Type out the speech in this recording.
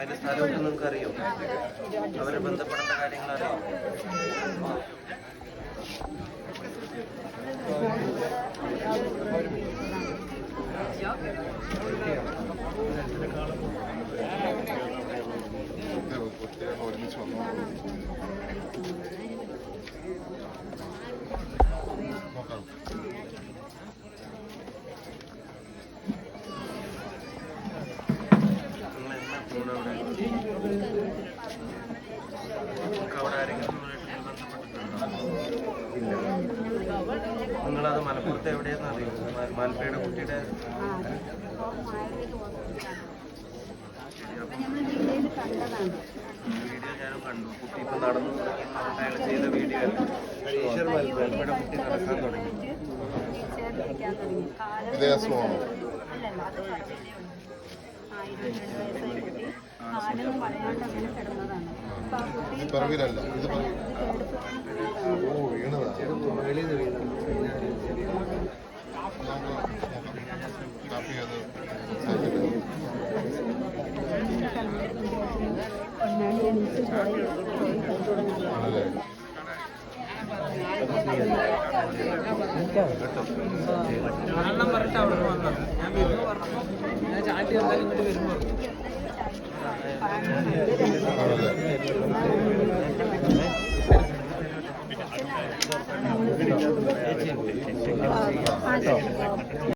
അതിന്റെ സ്ഥലമൊക്കെ നിങ്ങൾക്ക് അറിയോ അവരെ ബന്ധപ്പെടേണ്ട കാര്യങ്ങൾ അറിയോ കുട്ടികൾ അവിടെ അവിടെ ആരെങ്കിലും ഇല്ല നിങ്ങളത് മലപ്പുറത്ത് എവിടെയെന്ന് അറിയോ? മാൽപ്പയുടെ കുട്ടിയുടെ വീഡിയോ ഞാനും കണ്ടു. കുട്ടി ഇപ്പൊ നടന്നു അയാൾ ചെയ്ത വീഡിയോ അല്ല? ടീച്ചർ മാൽപ്പയുടെ കുട്ടി നടക്കാൻ തുടങ്ങി. അല്ലല്ല അത് വയസ്സായ. കാലൊന്നും അങ്ങനെ കിടന്നതാണ് അപ്പൊ ആ കുട്ടി പിറവിലല്ല ഇത്. ഓ വീണതാ കാപ്പി അത് പോയി ആണല്ലേ പറഞ്ഞിട്ട് അവിടെ ഞാൻ പറഞ്ഞു ഞാൻ ചാട്ടി വന്നാലും ഇങ്ങോട്ട് വരുമ്പോ ആണല്ലേ